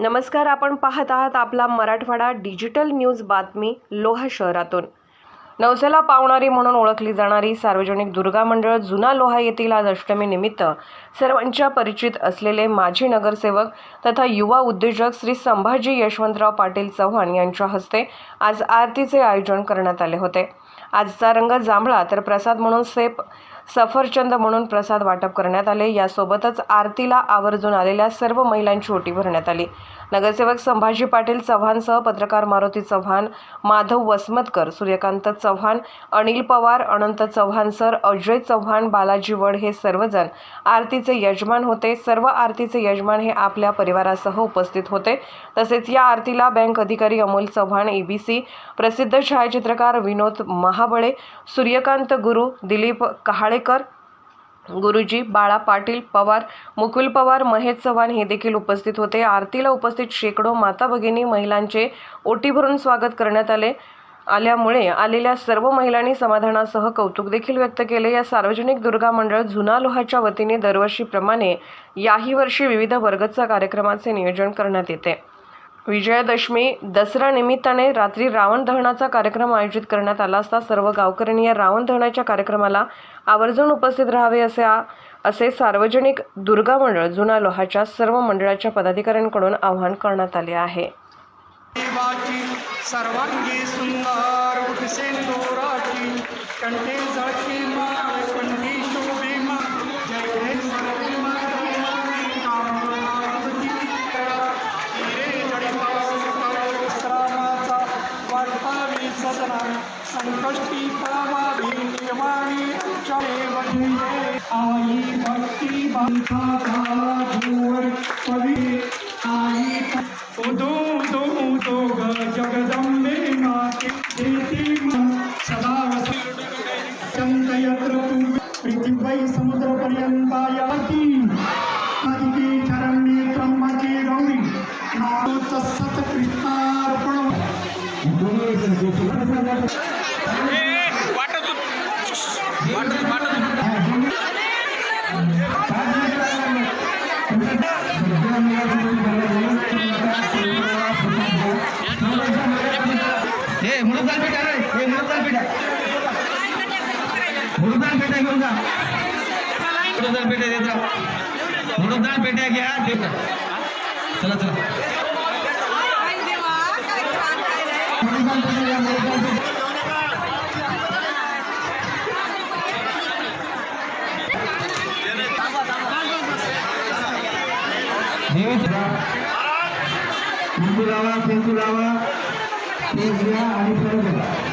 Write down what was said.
नमस्कार आपण पाहत आहात आपला मराठवाडा डिजिटल न्यूज बातमी लोहा शहरातून. नवसेला पावणारी म्हणून ओळखली जाणारी सार्वजनिक दुर्गा मंडळ जुना लोहा येथील आज अष्टमीनिमित्त सर्वांच्या परिचित असलेले माजी नगरसेवक तथा युवा उद्योजक श्री संभाजी यशवंतराव पाटील चव्हाण यांच्या हस्ते आज आरतीचे आयोजन करण्यात आले होते. आजचा रंग जांभळा तर प्रसाद म्हणून सेप सफरचंद म्हणून प्रसाद वाटप करण्यात आले. यासोबतच आरतीला आवर्जून आलेल्या सर्व महिलांची ओटी भरण्यात आली. नगरसेवक संभाजी पाटील चव्हाणसह पत्रकार मारुती चव्हाण माधव वसमतकर सूर्यकांत चव्हाण अनिल पवार अनंत चव्हाण सर अजय चव्हाण बालाजी वड हे सर्वजण आरतीचे यजमान होते. सर्व आरतीचे यजमान हे आपल्या परिवारासह उपस्थित होते. तसेच या आरतीला बँक अधिकारी अमोल चव्हाण एबीसी प्रसिद्ध छायाचित्रकार विनोद महाबळे सूर्यकांत गुरु दिलीप कहाळे कहाळेकर गुरुजी बाळा पाटील पवार मुकुल पवार महेश चव्हाण हे देखील उपस्थित होते. आरतीला उपस्थित शेकडो माता भगिनी महिलांचे ओटी भरून स्वागत करण्यात आले. आल्यामुळे आलेल्या सर्व महिलांनी समाधानासह कौतुक देखील व्यक्त केले. या सार्वजनिक दुर्गा मंडळ जुना लोहाच्या वतीने दरवर्षीप्रमाणे याही वर्षी विविध वर्गचा कार्यक्रमाचे नियोजन करण्यात येते. विजयादशमी दसरा निमित्ताने रात्री रावण दहनाचा कार्यक्रम आयोजित करण्यात आला असता सर्व गावकऱ्यांनी या रावण दहनाच्या कार्यक्रमाला आवर्जून उपस्थित राहावे असे असे सार्वजनिक दुर्गा मंडळ जुना लोहाच्या सर्व मंडळाच्या पदाधिकाऱ्यांकडून आवाहन करण्यात आले आहे. सर्वांगी सुंदर कंठे विसदना संकष्टी कामावी नियमानी देवजी आई भक्ती बांधा झाला पवी हे हे घेऊन जा मुरुदान देत जा पेट्या घ्या चला चला. मुरुदान पेट्या घ्या मुरुदान पेट्या देवीचं कुंकू लावा कुंकू लावा तेच घ्या आणि परत घ्या